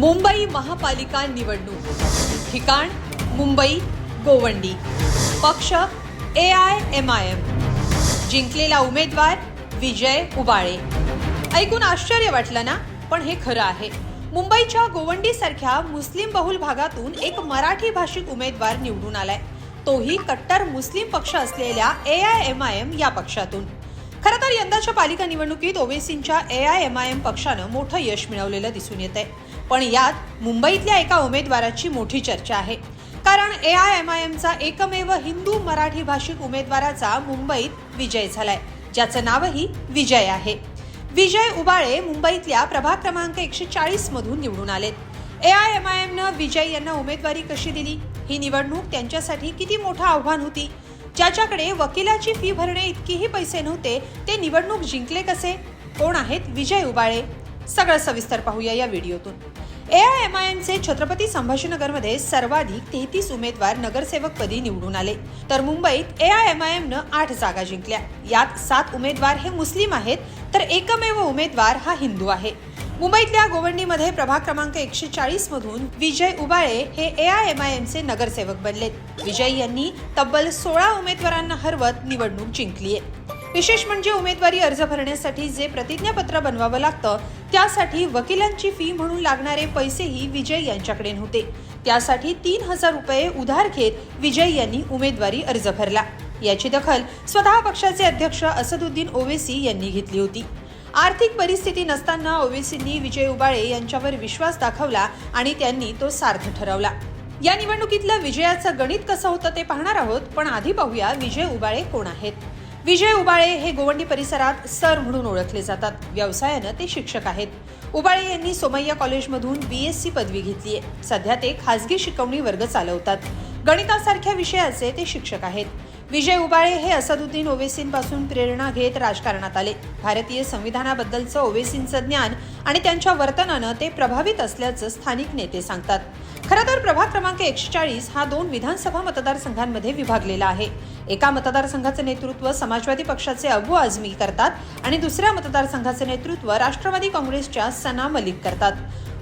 मुंबई महापालिका निवडणूक. ठिकाण मुंबई गोवंडी. पक्ष A I M I M जिंकलेला उमेदवार विजय उबाळे. ऐकून आश्चर्य वाटलं ना? पण हे खरं आहे. मुंबईच्या गोवंडी सारख्या मुस्लिम बहुल भागातून एक मराठी भाषिक उमेदवार निवडून आलाय. तोही कट्टर मुस्लिम पक्ष असलेल्या A I M I M या पक्षातून. खरं तर यंदाच्या पालिका निवडणुकीत ओवेसींच्या A I M I M पक्षानं मोठं यश मिळवलेलं दिसून येत आहे पण यात मुंबईतल्या एका उमेदवाराची मोठी चर्चा आहे. कारण ए आय एम आय एमचा एकमेव हिंदू मराठी भाषिक उमेदवाराचा मुंबईत विजय झालाय ज्याचं नावही विजय आहे. विजय उबाळे मुंबईतल्या प्रभाग क्रमांक एकशे चाळीस मधून निवडून आलेत. ए आय एम आय एमनं विजय यांना उमेदवारी कशी दिली? ही निवडणूक त्यांच्यासाठी किती मोठं आव्हान होती? ज्याच्याकडे वकिलाची फी भरणे इतकेही पैसे नव्हते ते निवडणूक जिंकले कसे? कोण आहेत विजय उबाळे? सगळं सविस्तर पाहूया या व्हिडिओतून. ए आय एम आय एमचे छत्रपती संभाजीनगरमध्ये सर्वाधिक तेहतीस उमेदवार नगरसेवकपदी निवडून आले. तर मुंबईत ए आय एम आय एमनं आठ जागा जिंकल्या. यात सात उमेदवार हे मुस्लिम आहेत तर एकमेव उमेदवार हा हिंदू आहे. मुंबईतल्या गोवंडीमध्ये प्रभाग क्रमांक एकशे चाळीस मधून विजय उबाळे हे ए आय एम आय एमचे नगरसेवक बनलेत. विजय यांनी तब्बल सोळा उमेदवारांना हरवत निवडणूक जिंकली आहे विशेष म्हणजे उमेदवारी अर्ज भरण्यासाठी जे प्रतिज्ञापत्र बनवावं लागतं त्यासाठी वकिलांची फी म्हणून लागणारे पैसेही विजय यांच्याकडे नव्हते. त्यासाठी तीन हजार रुपये उधार घेत विजय यांनी उमेदवारी अर्ज भरला. याची दखल स्वतः पक्षाचे अध्यक्ष असदुद्दीन ओवेसी यांनी घेतली होती. आर्थिक परिस्थिती नसताना ओवेसींनी विजय उबाळे यांच्यावर विश्वास दाखवला आणि त्यांनी तो सार्थ ठरवला. या निवडणुकीतलं विजयाचं गणित कसं होतं ते पाहणार आहोत पण आधी पाहूया विजय उबाळे कोण आहेत. विजय उबाळे हे गोवंडी परिसरात सर म्हणून ओळखले जातात. व्यवसायानं ते शिक्षक आहेत. उबाळे यांनी सोमय्या कॉलेजमधून बी एस सी पदवी घेतली आहे सध्या ते खासगी शिकवणी वर्ग चालवतात. गणितासारख्या विषयाचे ते शिक्षक आहेत. विजय उबाळे हे असदुद्दीन ओवेसींपासून प्रेरणा घेत राजकारणात आले. भारतीय संविधानाबद्दलचं ओवेसींचं ज्ञान आणि त्यांच्या वर्तनानं ते प्रभावित असल्याचं स्थानिक नेते सांगतात. खरं तर प्रभाग क्रमांक एकशे चाळीस हा दोन विधानसभा मतदारसंघांमध्ये विभागलेला आहे. एका मतदारसंघाचं नेतृत्व समाजवादी पक्षाचे अबू आझमी करतात आणि दुसऱ्या मतदारसंघाचं नेतृत्व राष्ट्रवादी काँग्रेसच्या सना मलिक करतात.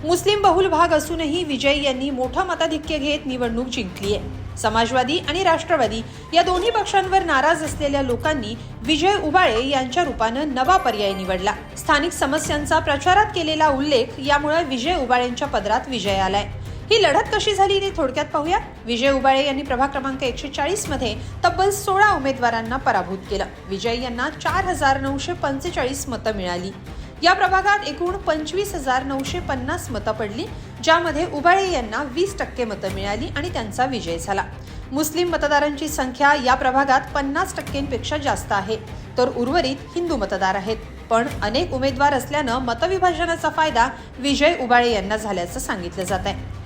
मुस्लिम बहुल भाग असूनही विजय यांनी मोठं मताधिक्य घेत निवडणूक जिंकली आहे समाजवादी आणि राष्ट्रवादी या दोन्ही पक्षांवर नाराज असलेल्या लोकांनी विजय उबाळे यांच्या रूपानं नवा पर्याय निवडला. स्थानिक समस्यांचा प्रचारात केलेला उल्लेख यामुळे विजय उबाळेंच्या पदरात विजय आलाय. ही लढत कशी झाली ते थोडक्यात पाहूया. विजय उबाळे यांनी प्रभाग क्रमांक एकशे चाळीसमध्ये तब्बल सोळा उमेदवारांना पराभूत केलं. विजय यांना चार हजार नऊशे पंचेचाळीस मतं मिळाली. या प्रभागात एकूण पंचवीस हजार नऊशे पन्नास मतं पडली ज्यामध्ये उबाळे यांना वीस टक्के मतं मिळाली आणि त्यांचा विजय झाला. मुस्लिम मतदारांची संख्या या प्रभागात पन्नास टक्क्यांपेक्षा जास्त आहे. तर उर्वरित हिंदू मतदार आहेत. पण अनेक उमेदवार असल्यानं मतविभाजनाचा फायदा विजय उबाळे यांना झाल्याचं सांगितलं जात आहे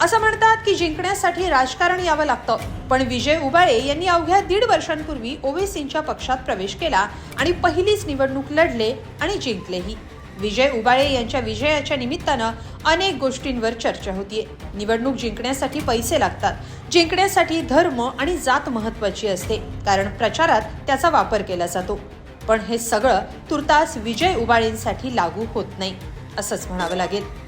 असं म्हणतात की जिंकण्यासाठी राजकारण यावं लागतं. पण विजय उबाळे यांनी अवघ्या दीड वर्षांपूर्वी ओवेसींच्या पक्षात प्रवेश केला आणि पहिलीच निवडणूक लढले आणि जिंकलेही. विजय उबाळे यांच्या विजयाच्या निमित्तानं अनेक गोष्टींवर चर्चा होतीये. निवडणूक जिंकण्यासाठी पैसे लागतात. जिंकण्यासाठी धर्म आणि जात महत्वाची असते कारण प्रचारात त्याचा वापर केला जातो. पण हे सगळं तुर्तास विजय उबाळेंसाठी लागू होत नाही असंच म्हणावं लागेल.